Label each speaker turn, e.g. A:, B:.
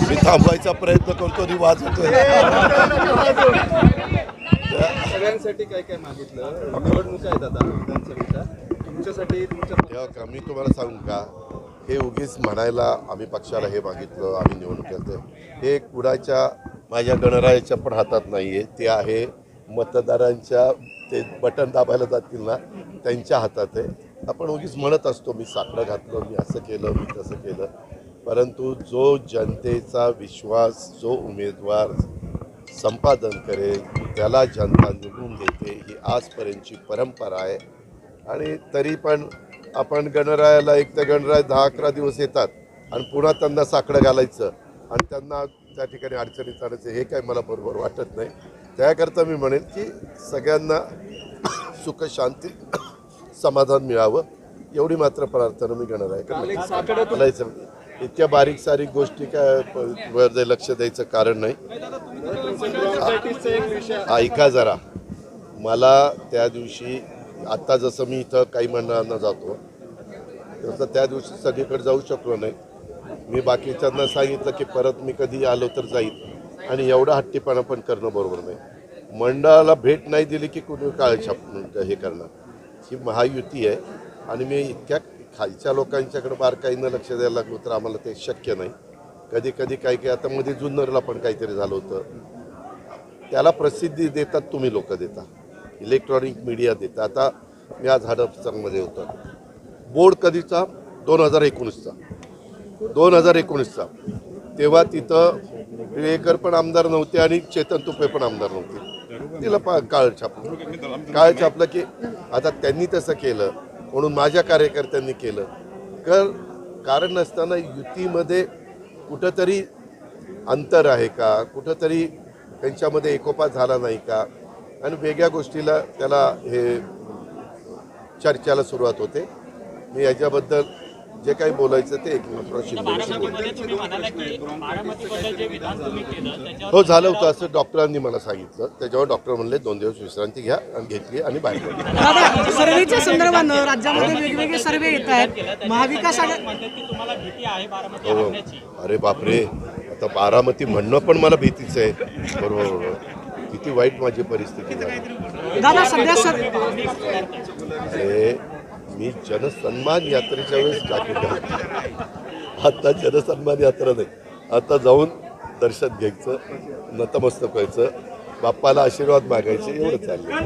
A: मी थांबवायचा प्रयत्न करतो आणि वाजवतोय
B: सगळ्यांसाठी काय काय मागितलं? निवडणुका आहेत आता विधानसभेच्या तुमच्यासाठी तुमच्या
A: तेव्हा का? मी तुम्हाला सांगू का? हे उगीच म्हणायला आम्ही पक्षाला हे मागितलं आम्ही निवडणूक केलं हे कुणाच्या माझ्या गणरायाच्या पण हातात नाही आहे ते आहे मतदारांच्या ते बटन दाबायला जातील ना त्यांच्या हातात आहे. आपण उगीच म्हणत असतो मी साकडं घातलं मी असं केलं मी तसं केलं. परंतु जो जनतेचा विश्वास जो उमेदवार संपादन करेल त्याला जनता निवडून देते ही आजपर्यंतची परंपरा आहे. आणि तरी पण आपण गणरायाला एक तर गणराय दहा अकरा दिवस येतात आणि पुन्हा त्यांना साकडं घालायचं आणि त्यांना त्या ठिकाणी अडचणीत आणायचं हे काय मला बरोबर वाटत नाही. त्याकरता मी म्हणेन की सगळ्यांना सुख शांती समाधान मिळावं एवढी मात्र प्रार्थना मी घेणार आहे. इतक्या बारीक सारीक गोष्टी काय वर लक्ष द्यायचं कारण नाही. ऐका जरा. मला त्या दिवशी आत्ता जसं मी इथं काही मंडळांना जातो तसं त्या दिवशी सगळीकडे जाऊ शकलो नाही. मी बाकीच्यांना सांगितलं की परत मी कधी आलो तर जाईल आणि एवढा हट्टीपणा पण करणं बरोबर नाही. मंडळाला भेट नाही दिली की कुणी काळ छाप हे करणार. ही महायुती आहे. आणि मी इतक्या खालच्या लोकांच्याकडे बारकाईनं लक्ष द्यायला लागलो तर आम्हाला ते शक्य नाही. कधी कधी काही काही आता मध्ये जुन्नरला पण काहीतरी झालं होतं. त्याला प्रसिद्धी देतात तुम्ही लोक देता. इलेक्ट्रॉनिक मीडिया देता. आता मी आज हडपसरमध्ये होतो. बोर्ड कधीचा? दोन हजार एकोणीसचा. दोन हजार एकोणीसचा. तेव्हा तिथं टिळेकर पण आमदार नव्हते आणि चेतन तुपे पण आमदार नव्हते. तिला पा काळ छापलं काळ छापलं की आता त्यांनी तसं केलं म्हणून माझ्या कार्यकर्त्यांनी केलं. कर कारण नसताना युतीमध्ये कुठंतरी अंतर आहे का? कुठंतरी त्यांच्यामध्ये एकोपा झाला नाही का? आणि वेगळ्या गोष्टीला त्याला हे चर्चेला सुरुवात होते. मी याच्याबद्दल जे काही बोलायचं ते एकनाथराव शिंदेशी बोलतो
C: मध्ये तुम्ही म्हणाला की बारामतीबद्दल जे विधान तुम्ही केलं त्याच्यावर
A: हो झालं होतं असं डॉक्टरांनी मला सांगितलं. त्याच्यावर डॉक्टर म्हणले दोन दिवस विश्रांती घ्या आणि घेतली आणि बाहेर पडली.
D: दादा सर्वेच्या संदर्भानं राज्यामध्ये वेगवेगळे सर्वे येत आहेत. महाविकास आघाडी
C: म्हणतात की तुम्हाला भीती आहे बारामती
A: हो. अरे बापरे. आता बारामती म्हणणं पण मला भीतीच आहे. बरोबर बरोबर. किती वाईट माझी परिस्थिती झाली.
D: दादा सध्या सर
A: अरे मी जनसन्मान यात्रेच्या वेळेस जाकीट आत्ता आता जनसन्मान यात्रा नाही. आता जाऊन दर्शन घ्यायचं नतमस्तक व्हायचं बाप्पाला आशीर्वाद मागायचे एवढं चाललं